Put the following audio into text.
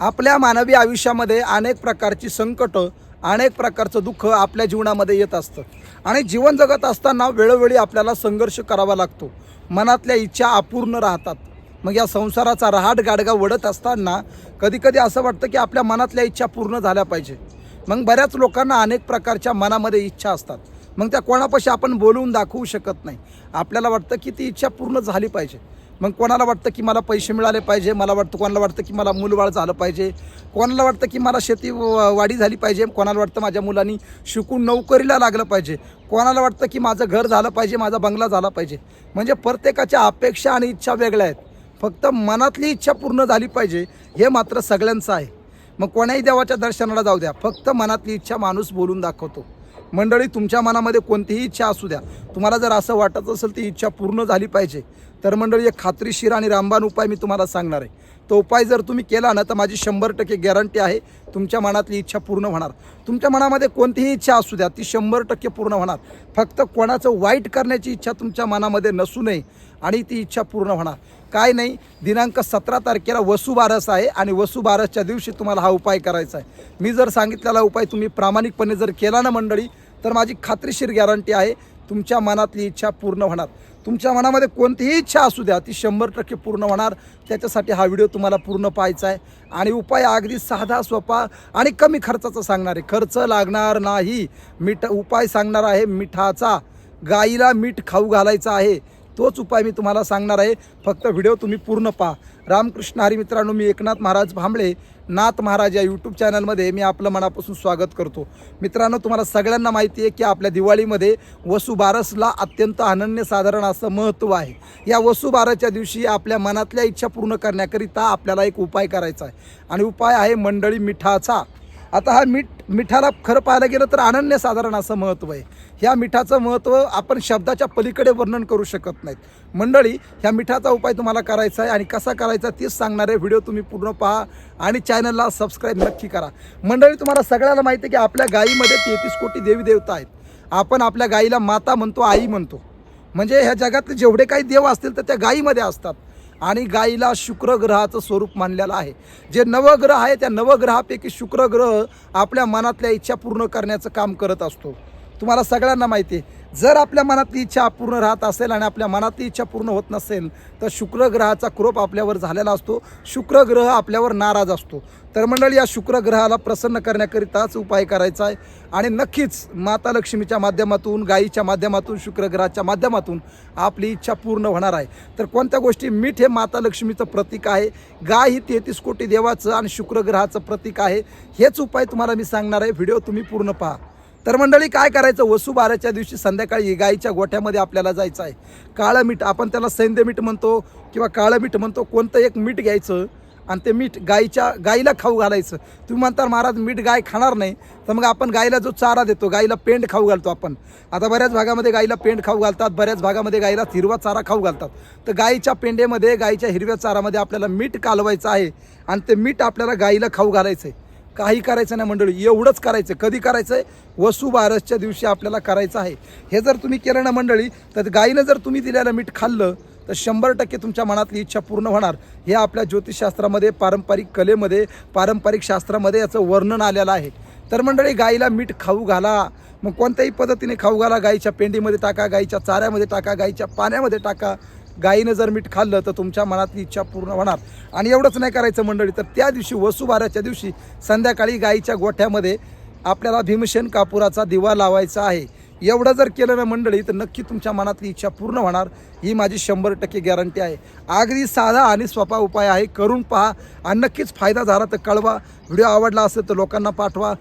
आपल्या मानवी आयुष्यामध्ये अनेक प्रकारची संकटं अनेक प्रकारचं दुःख आपल्या जीवनामध्ये येत असतं. आणि जीवन जगत असताना वेळोवेळी आपल्याला संघर्ष करावा लागतो. मनातल्या इच्छा अपूर्ण राहतात. मग या संसाराचा रहाट गाडगा वडत असताना कधीकधी असं वाटतं की आपल्या मनातल्या इच्छा पूर्ण झाल्या पाहिजे. मग बऱ्याच लोकांना अनेक प्रकारच्या मनामध्ये इच्छा असतात. मग त्या कोणापाशी आपण बोलवून दाखवू शकत नाही. आपल्याला वाटतं की ती इच्छा पूर्ण झाली पाहिजे. मग कोणाला वाटतं की मला पैसे मिळाले पाहिजे? मला वाटतं कोणाला वाटतं की मला मूलबाळ झालं पाहिजे? कोणाला वाटतं की मला शेती व- वाढी झाली पाहिजे? कोणाला वाटतं माझ्या मुलांनी शिकून नोकरीला लागलं पाहिजे? कोणाला वाटतं की माझं घर झालं पाहिजे? माझा बंगला झाला पाहिजे? म्हणजे प्रत्येकाच्या अपेक्षा आणि इच्छा वेगळ्या आहेत. फक्त मनातली इच्छा पूर्ण झाली पाहिजे हे मात्र सगळ्यांचं आहे. मग कोणाही देवाच्या दर्शनाला जाऊ द्या. फक्त मनातली इच्छा माणूस बोलून दाखवतो. मंडळी तुमच्या मनामध्ये कोणतीही इच्छा असू द्या. तुम्हाला जर असं वाटत असेल ती इच्छा पूर्ण झाली पाहिजे तर मंडळी एक खात्रीशीर आणि रामबाण उपाय मी तुम्हाला सांगणार आहे. तो उपाय जर तुम्ही केला ना तर माझी शंभर टक्के गॅरंटी आहे तुमच्या मनातली इच्छा पूर्ण होणार. तुमच्या मनामध्ये कोणतीही इच्छा असू द्या ती शंभर टक्के पूर्ण होणार. फक्त कोणाचं वाईट करण्याची इच्छा तुमच्या मनामध्ये नसू नये आणि ती इच्छा पूर्ण होणार. काय नाही दिनांक सतरा तारखेला वसुबारस आहे आणि वसुबारसच्या दिवशी तुम्हाला हा उपाय करायचा आहे. मी जर सांगितलेला उपाय तुम्ही प्रामाणिकपणे जर केला ना मंडळी तर माझी खात्रीशीर गॅरंटी आहे तुमच्या मनातली इच्छा पूर्ण होणार. तुमच्या मनामध्ये कोणतीही इच्छा असू द्या ती शंभर टक्के पूर्ण होणार. त्याच्यासाठी हा व्हिडिओ तुम्हाला पूर्ण पाहायचा आहे. आणि उपाय अगदी साधा सोपा आणि कमी खर्चाचा सांगणार आहे. खर्च लागणार नाही. मीठ उपाय सांगणार आहे मिठाचा. गाईला मीठ खाऊ घालायचा आहे. तोच उपाय मी तुम्हाला सांगणार आहे. फक्त व्हिडिओ तुम्ही पूर्ण पहा. रामकृष्ण हरी मित्रांनो मी एकनाथ महाराज भांबळे नाथ महाराज या यूट्यूब चॅनलमध्ये मी आपलं मनापासून स्वागत करतो. मित्रांनो तुम्हाला सगळ्यांना माहिती आहे की आपल्या दिवाळीमध्ये वसुबारसला अत्यंत अनन्यसाधारण असं महत्त्व आहे. या वसुबारसच्या दिवशी आपल्या मनातल्या इच्छा पूर्ण करण्याकरिता आपल्याला एक उपाय करायचा आहे. आणि उपाय आहे मंडळी मिठाचा. आता हा मीठ मिठाला खरं पाहायला गेलं तर अनन्य साधारण असं महत्त्व आहे. ह्या मिठाचं महत्त्व आपण शब्दाच्या पलीकडे वर्णन करू शकत नाहीत. मंडळी ह्या मिठाचा उपाय तुम्हाला करायचा आहे आणि कसा करायचा तेच सांगणारे व्हिडिओ तुम्ही पूर्ण पहा आणि चॅनलला सबस्क्राईब नक्की करा. मंडळी तुम्हाला सगळ्याला माहिती आहे की आपल्या गायीमध्ये तेहतीस कोटी देवी देवता आहेत. आपण आपल्या गायीला माता म्हणतो आई म्हणतो. म्हणजे ह्या जगातले जेवढे काही देव असतील तर त्या गायीमध्ये असतात. आणि गायीला शुक्र ग्रहाचं स्वरूप मानलेलं आहे. जे नवग्रह आहे त्या नवग्रहापैकी शुक्र ग्रह आपल्या मनातल्या इच्छा पूर्ण करण्याचं काम करत असतो. तुम्हाला सगळ्यांना माहिती आहे जर आपल्या मनातली इच्छा पूर्ण राहत असेल आणि आपल्या मनातली इच्छा पूर्ण होत नसेल तर शुक्र ग्रहाचा क्रोप आपल्यावर झालेला असतो. शुक्र ग्रह आपल्यावर नाराज असतो. तर मंडळी या शुक्र ग्रहाला प्रसन्न करण्याकरिताच उपाय करायचा आहे. आणि नक्कीच माता लक्ष्मीच्या माध्यमातून गायीच्या माध्यमातून शुक्र ग्रहाच्या माध्यमातून आपली इच्छा पूर्ण होणार आहे. तर कोणत्या गोष्टी मीठ हे माता लक्ष्मीचं प्रतीक आहे? गाय ही तेहतीस कोटी देवाचं आणि शुक्र ग्रहाचं प्रतीक आहे. हेच उपाय तुम्हाला मी सांगणार आहे. व्हिडिओ तुम्ही पूर्ण पहा. तर मंडळी काय करायचं? वसुबाराच्या दिवशी संध्याकाळी गाईच्या गोठ्यामध्ये आपल्याला जायचं आहे. काळं मीठ आपण त्याला सैंद्य मीठ म्हणतो किंवा काळं मीठ म्हणतो कोणतं एक मीठ घ्यायचं आणि ते मीठ गाईच्या गाईला खाऊ घालायचं. तुम्ही म्हणता महाराज मीठ गाय खाणार नाही. तर मग आपण गाईला जो चारा देतो गाईला पेंड खाऊ घालतो आपण. आता बऱ्याच भागामध्ये गाईला पेंड खाऊ घालतात बऱ्याच भागामध्ये गाईला हिरवा चारा खाऊ घालतात. तर गाईच्या पेंडेमध्ये गाईच्या हिरव्या चारामध्ये आपल्याला मीठ कालवायचं आहे आणि ते मीठ आपल्याला गाईला खाऊ घालायचं आहे. काही करायचं नाही मंडळी एवढंच करायचं. कधी करायचं आहे वसुबारसच्या दिवशी आपल्याला करायचं आहे. हे जर तुम्ही केलं ना मंडळी तर गाईनं जर तुम्ही दिलेलं मीठ खाल्लं तर शंभर टक्के तुमच्या मनातली इच्छा पूर्ण होणार. हे आपल्या ज्योतिषशास्त्रामध्ये पारंपरिक कलेमध्ये पारंपरिक शास्त्रामध्ये याचं वर्णन आलेलं आहे. तर मंडळी गाईला मीठ खाऊ घाला. मग कोणत्याही पद्धतीने खाऊ घाला. गाईच्या पेंडीमध्ये टाका गाईच्या चाऱ्यामध्ये टाका गाईच्या पाण्यामध्ये टाका. गाईनं जर मीठ खाल्लं तर तुमच्या मनातली इच्छा पूर्ण होणार. आणि एवढंच नाही करायचं मंडळी तर त्या दिवशी वसुबाराच्या दिवशी संध्याकाळी गाईच्या गोठ्यामध्ये आपल्याला भीमसेन कापुराचा दिवा लावायचा आहे. एवढं जर केलं ना मंडळी तर नक्की तुमच्या मनातली इच्छा पूर्ण होणार. ही माझी शंभर टक्के गॅरंटी आहे. अगदी साधा आणि सोपा उपाय आहे. करून पहा आणि नक्कीच फायदा झाला तर कळवा. व्हिडिओ आवडला असेल तर लोकांना पाठवा.